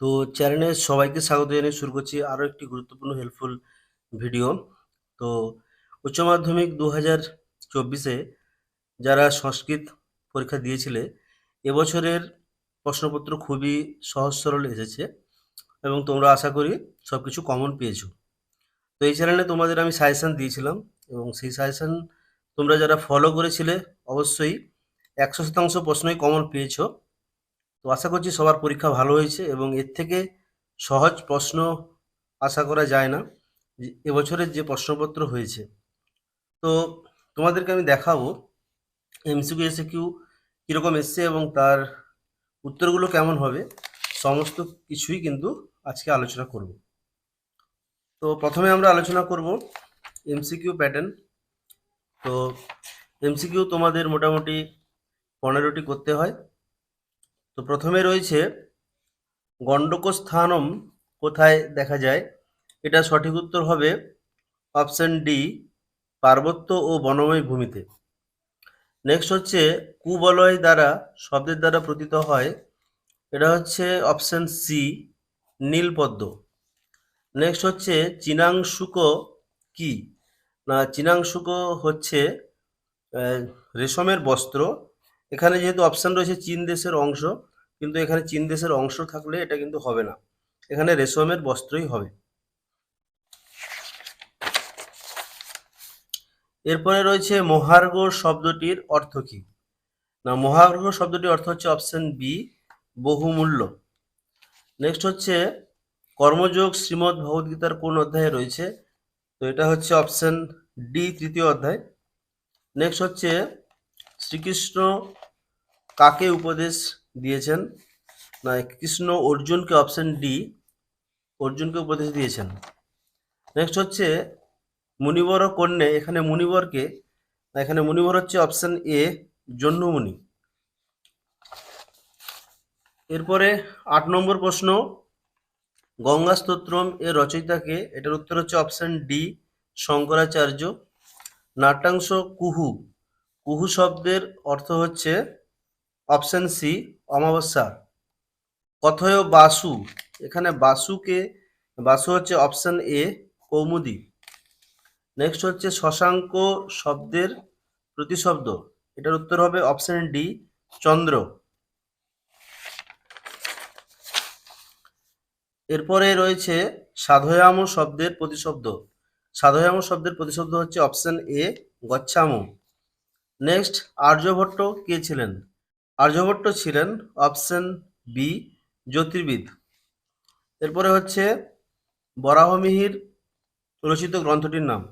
তো চ্যানেলে সবাইকে স্বাগত জানিয়ে শুরু করছি আরও একটি গুরুত্বপূর্ণ হেল্পফুল ভিডিও তো উচ্চ মাধ্যমিক দু হাজার চব্বিশে যারা সংস্কৃত পরীক্ষা দিয়েছিলে, এবছরের প্রশ্নপত্র খুবই সহজ সরল এসেছে এবং তোমরা আশা করি সব কিছু কমন পেয়েছ। তো এই চ্যানেলে তোমাদের আমি সাজেশান দিয়েছিলাম এবং সেই সাজেশান তোমরা যারা ফলো করেছিলে, অবশ্যই একশো শতাংশ প্রশ্নই কমন পেয়েছ। তো আশা করছি সবার পরীক্ষা ভালো হয়েছে এবং এর থেকে সহজ প্রশ্ন আশা করা যায় না এবছরের যে প্রশ্নপত্র হয়েছে। তো তোমাদেরকে আমি দেখাবো এমসিকিউ এসে কিউ কীরকম এসছে এবং তার উত্তরগুলো কেমন হবে, সমস্ত কিছুই কিন্তু আজকে আলোচনা করব। তো প্রথমে আমরা আলোচনা করব এমসিকিউ প্যাটার্ন তো এমসিকিউ তোমাদের মোটামুটি পনেরোটি করতে হয়। তো প্রথমে রয়েছে গণ্ডকস্থানম কোথায় দেখা যায়? এটা সঠিক উত্তর হবে অপশন ডি, পার্বত্য ও বনময় ভূমিতে। নেক্সট হচ্ছে কুবলয় দ্বারা, শব্দের দ্বারা প্রতীত হয়। এটা হচ্ছে অপশন সি, নীলপদ্ম। নেক্সট হচ্ছে চিনাংশুক কি? না, চিনাংশুক হচ্ছে রেশমের বস্ত্র। এখানে যেহেতু অপশন রয়েছে, চীন দেশের অংশ। কিন্তু এখানে চীন দেশের অংশ থাকলে এটা কিন্তু হবে না। এখানে রেশমের বস্ত্রই হবে। এরপরে রয়েছে মহার্ঘ শব্দটির অর্থ কি? না, মহার্ঘ শব্দটির অর্থ হচ্ছে অপশন বি বহুমূল্য। নেক্সট হচ্ছে কর্মযোগ শ্রীমদ্ ভগবদ্গীতার কোন অধ্যায়ে রয়েছে? তো এটা হচ্ছে অপশন ডি তৃতীয় অধ্যায়। নেক্সট হচ্ছে শ্রীকৃষ্ণ কাকে উপদেশ দিয়েছেন না কৃষ্ণ অর্জুনকে অপশন ডি অর্জুনকে উপদেশ দিয়েছেন। নেক্সট হচ্ছে মুনিবর কন্যে, এখানে মুনিবরকে, এখানে মুনিবর হচ্ছে অপশন এ জহ্নমুনি। এরপরে আট নম্বর প্রশ্ন, গঙ্গা স্তোত্রম এর রচয়িতাকে, এটার উত্তর হচ্ছে অপশন ডি শঙ্করাচার্য। নাট্যাংশ কুহু কুহু শব্দের অর্থ হচ্ছে অপশন সি, অমাবস্যা। কথয় বাসু, এখানে বাসুকে, বাসু হচ্ছে অপশন এ, কৌমুদি। নেক্সট হচ্ছে শশাঙ্ক শব্দের প্রতিশব্দ। এটার উত্তর হবে অপশন ডি, চন্দ্র। এরপরে রয়েছে সাধয়াম শব্দের প্রতিশব্দ। সাধয়াম শব্দের প্রতিশব্দ হচ্ছে অপশন এ, গচ্ছাম। নেক্সট, আর্যভট্ট কে ছিলেন? আর্যভট্ট ছিলেন অপশন বি জ্যোতির্বিদ। এরপরে হচ্ছে বরাহমিহির রচিত গ্রন্থটির নাম।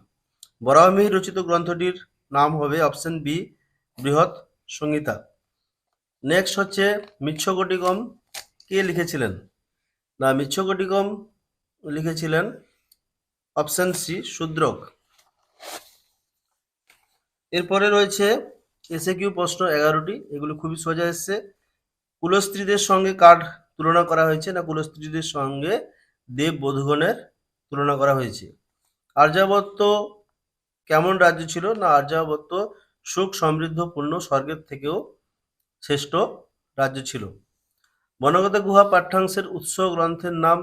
বরাহমিহির রচিত গ্রন্থটির নাম হবে অপশন বি বৃহৎ সংহিতা। নেক্সট হচ্ছে মিচ্ছকটিকম কে লিখেছিলেন? না মিচ্ছকটিকম লিখেছিলেন অপশন সি শূদ্রক। এরপরে রয়েছে এসে কিউ প্রশ্ন এগারোটি, এগুলো খুবই সোজা এসছে। কুলস্ত্রীদের সঙ্গে কার তুলনা করা হয়েছে না কুলস্ত্রীদের সঙ্গে দেব বধূগণের তুলনা করা হয়েছে? আর্যাবর্ত কেমন রাজ্য ছিল? না আর্যাবর্ত সুখ সমৃদ্ধপূর্ণ স্বর্গের থেকেও শ্রেষ্ঠ রাজ্য ছিল। বনগত গুহা পাঠ্যাংশের উৎস গ্রন্থের নাম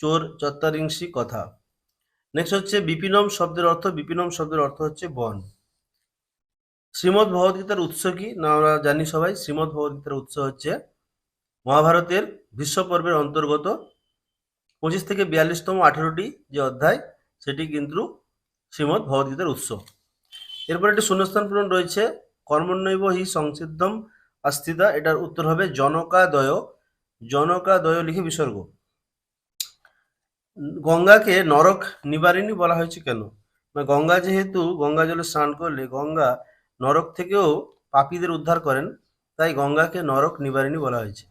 চোর চত্বারিংশী কথা। নেক্সট হচ্ছে বিপিনম শব্দের অর্থ, বিপিনম শব্দের অর্থ হচ্ছে বন। শ্রীমদ্ ভগবদ্গীতার উৎস কি? না, আমরা জানি সবাই, শ্রীমদ্ ভগবদ্গীতার উৎস হচ্ছে মহাভারতের ভীষ্ম পর্বের অন্তর্গত পঁচিশ থেকে বিয়াল্লিশতম আঠেরোটি যে অধ্যায়, সেটি কিন্তু শ্রীমদ্ ভগবদ্গীতার উৎস। এরপর একটি শূন্যস্থান পূরণ রয়েছে, কর্মণ্যৈব হি সংসিদ্ধম আস্থিতা, এটার উত্তর হবে জনকাদয় জনকাদয় লিখে বিসর্গ। গঙ্গাকে নরক নিবারিণী বলা হয়েছে কেন? গঙ্গা যেহেতু, গঙ্গা জলে স্নান করলে গঙ্গা নরক থেকেও পাপীদের উদ্ধার করেন, তাই গঙ্গাকে নরক নিবারিণী বলা হয়েছে।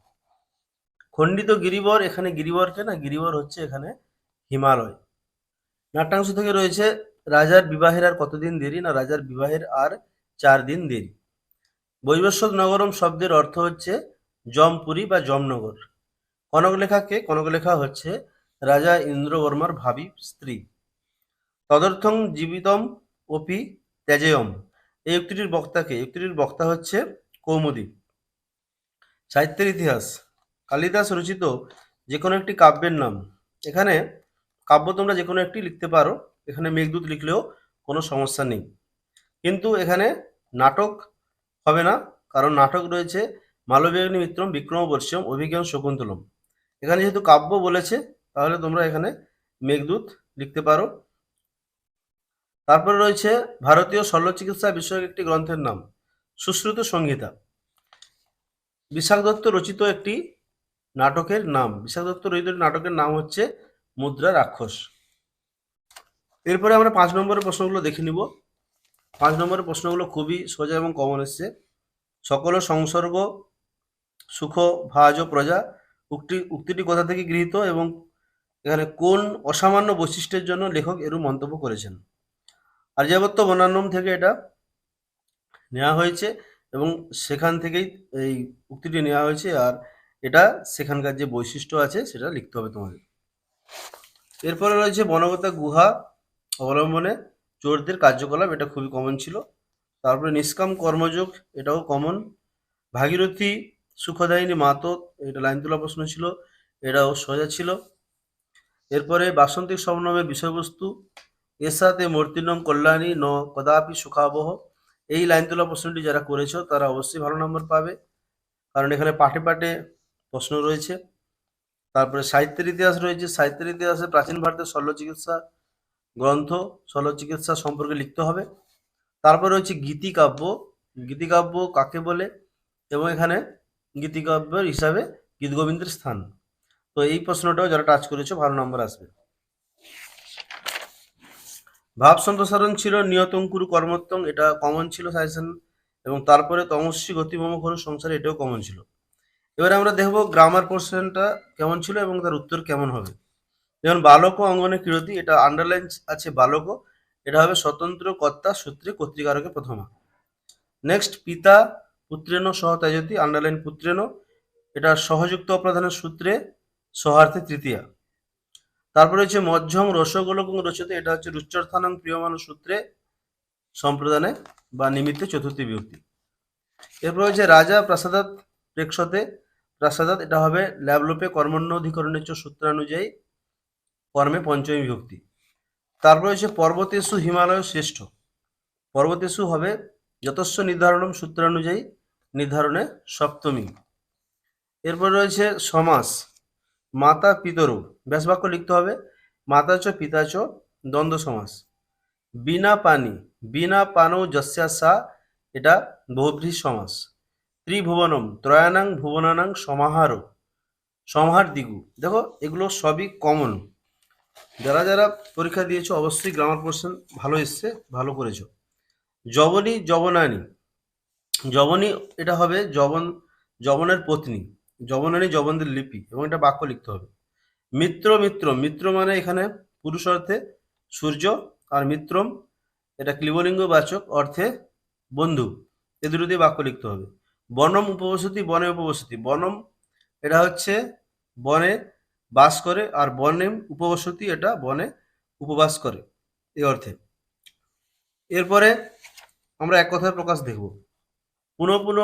খণ্ডিত গিরিবর এখানে গিরিবরকে না, গিরিবর হচ্ছে এখানে হিমালয়। নাট্যাংশ থেকে রয়েছে, রাজার বিবাহের আর কতদিন দেরি? না, রাজার বিবাহের আর চার দিন দেরি। বৈবস্বত নগরম শব্দের অর্থ হচ্ছে জমপুরী বা জমনগর কনকলেখাকে, কনকলেখা হচ্ছে রাজা ইন্দ্রবর্মার ভাবী স্ত্রী। তদর্থং জীবিতম অপি ত্যাজেয়ম। এই উক্তিটির বক্তাকে উক্তিটির বক্তা হচ্ছে কৌমুদী। সাহিত্যের ইতিহাস। কালিদাস রচিত যে কোনো একটি কাব্যের নাম। এখানে কাব্য তোমরা যে কোনো একটি লিখতে পারো, এখানে মেঘদূত লিখলেও কোনো সমস্যা নেই। কিন্তু এখানে নাটক হবে না, কারণ নাটক রয়েছে মালবিয়াগ্নি মিত্রম বিক্রমবর্ষম অভিজ্ঞান শকুন্তলম। এখানে যেহেতু কাব্য বলেছে, তাহলে তোমরা এখানে মেঘদূত লিখতে পারো। তারপরে রয়েছে ভারতীয় শল্য চিকিৎসা বিষয়ক একটি গ্রন্থের নাম, সুশ্রুত সংহিতা বিশাখ দত্ত রচিত একটি নাটকের নাম বিশাখ দত্ত রচিত নাটকের নাম হচ্ছে মুদ্রা রাক্ষস। এরপরে আমরা পাঁচ নম্বরের প্রশ্নগুলো দেখে নিব। পাঁচ নম্বরের প্রশ্নগুলো খুবই সোজা এবং কমন এসছে। সকল সংসর্গ, সুখ, ভাজ, প্রজা উক্তি, উক্তিটি কোথা থেকে গৃহীত এবং এখানে কোন অসামান্য বৈশিষ্ট্যের জন্য লেখক এরূপ মন্তব্য করেছেন? আর্যাবত্য বনান্যম থেকে এটা নেওয়া হয়েছে এবং সেখান থেকেই এই উক্তিটি নেওয়া হয়েছে আর এটা সেখানকার যে বৈশিষ্ট্য আছে সেটা লিখতে হবে তোমাদের। এরপরে রয়েছে বনগতা গুহা অবলম্বনে চোরদের কার্যকলাপ, এটা খুবই কমন ছিল। তারপরে নিষ্কাম কর্মযোগ, এটাও কমন ভাগীরথী, সুখদায়িনী মাতো এটা লাইন তোলা প্রশ্ন ছিল, এটাও সোজা ছিল। এরপরে বাসন্তিক সমনমের বিষয়বস্তু এর সাথে মূর্তিনম কল্যাণী ন কদাপি সুখাবহ। এই লাইন তোলা প্রশ্নটি যারা করেছ, তারা অবশ্যই ভালো নম্বর পাবে। কারণ এখানে পাঠে পাঠে প্রশ্ন রয়েছে। তারপরে সাহিত্যের ইতিহাস রয়েছে। সাহিত্যের ইতিহাসে প্রাচীন ভারতের শল্য চিকিৎসা গ্রন্থ শল্য চিকিৎসা সম্পর্কে লিখতে হবে। তারপর রয়েছে গীতিকাব্য। গীতিকাব্য কাকে বলে? এবং এখানে গীতিকাব্যের হিসাবে গীতগোবিন্দের স্থান। তো এই প্রশ্নটাও যারা টাচ করেছ, ভালো নম্বর আসবে। ভাব সম্প্রসারণ ছিল নিয়তঙ্কুরু কর্মোত্তম, এটা কমন ছিল সাজেশন, এবং তারপরে তমস্বী গতিমম ঘোর সংসারে এটাও কমন ছিল। এবারে আমরা দেখব গ্রামার পোর্শনটা কেমন ছিল এবং তার উত্তর কেমন হবে। যেমন বালক অঙ্গনে কিরতি, এটা আন্ডারলাইন আছে বালক, এটা হবে স্বতন্ত্র কর্তা, সূত্রে কর্তৃকারকে প্রথমা। নেক্সট পিতা পুত্রেণ সহ ত্যাজতি আন্ডারলাইন পুত্রেণ এটা সহযুক্ত অপ্রধানের সূত্রে, সহার্থে তৃতীয়া। তারপরে হচ্ছে মধ্যং রসগোলকং রচতে, এটা হচ্ছে রুচ্চর্থানং প্রিয়মান সূত্রে সম্প্রদানে বা নিমিত্তে চতুর্থী বিভক্তি। এরপর হচ্ছে রাজা প্রাসাদাত প্রেক্ষতে, প্রাসাদাত এটা হবে ল্যাবলোপে কর্মণ্য অধিকরণের সূত্রানুযায়ী কর্মে পঞ্চমী বিভক্তি। তারপর হচ্ছে পর্বতেশু হিমালয় শ্রেষ্ঠ। পর্বতেশু হবে যতস্ব নির্ধারণম সূত্রানুযায়ী নির্ধারণে সপ্তমী। এরপর রয়েছে সমাস। মাতা পিতরু। ব্যাসবাক্য লিখতে হবে। মাতা চ, পিতা চ, দ্বন্দ্ব সমাস। বিনা পানি, বিনা পানৌ যস্যা সা, এটা বহুব্রীহি সমাস। ত্রিভুবনম, ত্রয়ানাং ভুবনানাং সমাহার। সমাহার দিগু। দেখো, এগুলো সবই কমন যারা যারা পরীক্ষা দিয়েছ, অবশ্যই গ্রামার পোর্শন ভালো এসছে, ভালো করেছ। জবনী জবনানী জবনী এটা হবে জবন জবনের পত্নী। জবনানী জবনদের লিপি এবং এটা বাক্য লিখতে হবে। মিত্র মিত্র মিত্র মানে এখানে পুরুষ অর্থে সূর্য আর মিত্রম এটা ক্লিবলিঙ্গ বাচক অর্থে বন্ধু। এ দুটো দিয়ে বাক্য লিখতে হবে। বনম উপবসতি, বনে উপবসতি। বনম এটা হচ্ছে বনে বাস করে আর বনে উপবসতি এটা বনে উপবাস করে এই অর্থে। এরপরে আমরা এক কথায় প্রকাশ দেখব। পুনঃ পুনঃ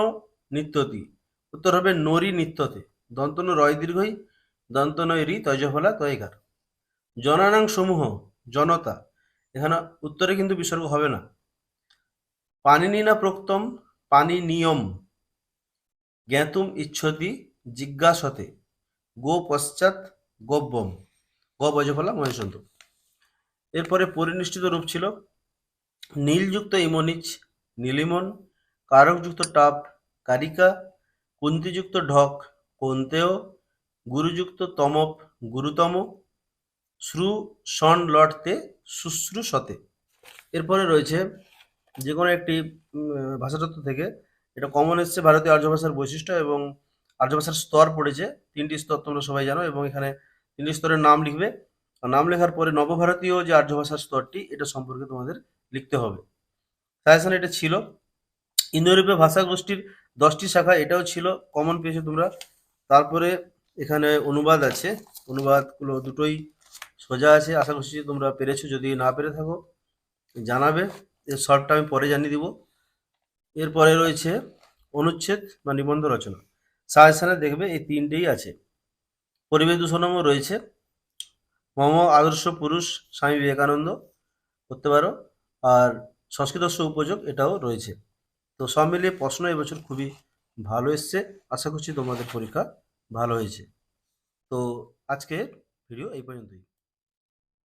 নিত্যতি। উত্তর হবে নরি নিত্যতে। দন্তন রয় দীর্ঘই, দন্তনয় রি তৈজফলা তয়গার জনানাং সমূহ, জনতা। এখানে উত্তরে কিন্তু বিসর্গ হবে না। পানিনি না প্রক্তম পানি নিয়ম। জ্ঞাতুম ইচ্ছতি জিজ্ঞাসতে। গো পশ্চাৎ গব্যম গ বজফলা মহেশন্ত এরপরে পরিনিষ্ঠিত রূপ ছিল। নীলযুক্ত ইমনিচ, নীলিমন, কারকযুক্ত টাপ, কারিকা কুন্তিযুক্ত ঢক কন্তেয়, গুরুযুক্ত তমপ গুরুতম, শ্রু সন লটতে শুশ্রূষতে এরপরে রয়েছে যে কোনো একটি ভাষাতত্ত্ব থেকে। এটা কমন এসছে ভারতীয় আর্য ভাষার বৈশিষ্ট্য এবং আর্য ভাষার স্তর পড়েছে। তিনটি স্তর তোমরা সবাই জানো এবং এখানে তিনটি স্তরের নাম লিখবে। নাম লেখার পরে নবভারতীয় যে আর্য ভাষার স্তরটি, এটা সম্পর্কে তোমাদের লিখতে হবে। সাজেশন এটা ছিল ইন্দোরূপীয় ভাষা গোষ্ঠীর দশটি শাখা, এটাও ছিল কমন পেয়েছ তোমরা। তারপরে এখানে অনুবাদ আছে। অনুবাদগুলো দুটোই সোজা আছে। আশা করছি তোমরা পেরেছ। যদি না পেরে থাকো, জানাবে। এর সলভটা আমি পরে জানিয়ে দিব। এরপরে রয়েছে অনুচ্ছেদ বা নিবন্ধ রচনা। সাজেশনে দেখবে এই তিনটেই আছে। পরিবেশ দূষণও রয়েছে। মম, আদর্শ পুরুষ, স্বামী বিবেকানন্দ করতে পারো। আর সংস্কৃতস্য উপযোগ, এটাও রয়েছে। তো সব মিলিয়ে প্রশ্ন এবছর খুবই ভালো এসছে। আশা করছি তোমাদের পরীক্ষা ভালো হয়েছে। তো আজকে ভিডিও এই পর্যন্তই।